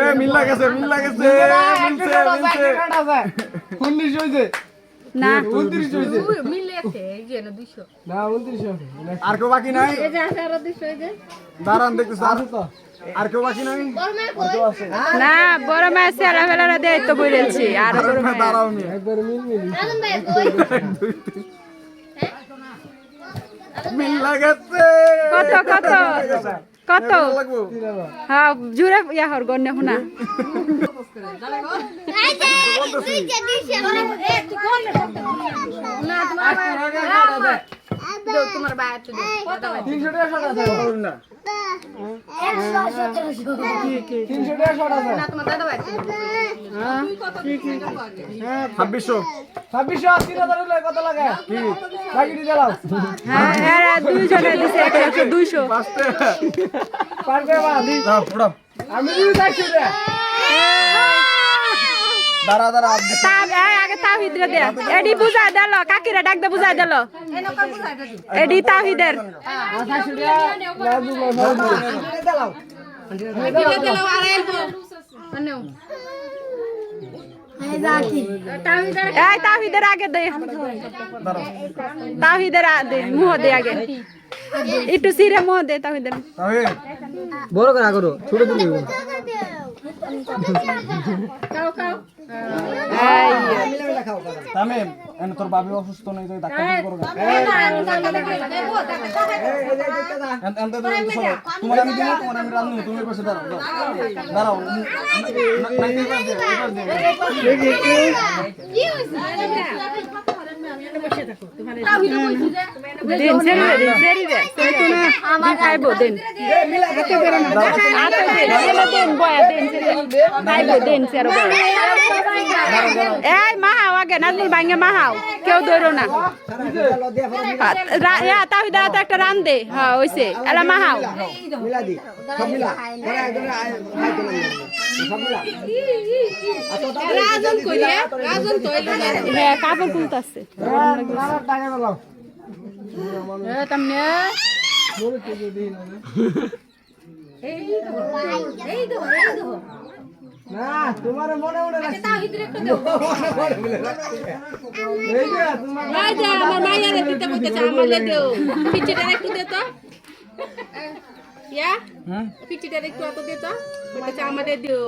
এ মিল্লা গেছে মিল্লা গেছে মিলছে মিলছে উনিশ হয়েছে। না। উনত্রিশ হয়েছে। মিলেছে এই যে না উনত্রিশ আর কেউ বাকি নাই? দাঁড়ান তো। আর কেউ বাকি না বড় মাছ সেরা ফেলারা দেয় তো বলেছি আর বড় মাছ দাঁড়াও নি একবার মিল মিল মিল্লা গেছে। কত কত? কত? লাগবো। হ্যাঁ জুড়ে ইয়া হর গণ্য হুনা তিনশো টাকা শট আছে। ছাব্বিশশো। ছাব্বিশশো তিন হাজার হলে কত লাগে? কি? বাকি দিলাম হ্যাঁ দুইজনে দিছে একশো দুইশো। আমি দাঁড়া দাঁড়া আগে তাহিদরে দে। এডি বুঝাই দিল কাকিরা ডাক দে বুঝাই দিল। এডি তাহিদের টাকা লাগবে দিলাম এই তাহিদের আগে দে। তাহিদের আ- দে মুহ দে আগে। একটু সিরে মুহ দে তাহিদের। বড় করে আগরো ছোট এই তামে এন তোর বাবি অসুস্থ নেই তুই ডাক্তার করো না এন এন তো তোমার আমি দিমু তোমার আমি রান্নু তুমি পাশে দাঁড়াও দাঁড়াও। আমার দিন এই মাহাও আগে নাজমুল ভাঙ্গে মাহাও কেউ ধরো না। তাহিদা তো একটা রান দে। হ্যাঁ ওইসে এলা না হ্যাঁ কাপড় এই তো এই তো। না তোমার মনে মনে রাখছি। তাও হিদরে একটু দাও। এই যে তোমার এই যে আমার মাইয়ারে দিতে বলতেছে আমারে দেও। পিচিটা একটু দে তো। ইয়া? পিচিটা একটু অত দে তো। বলতেছে আমারে দেও।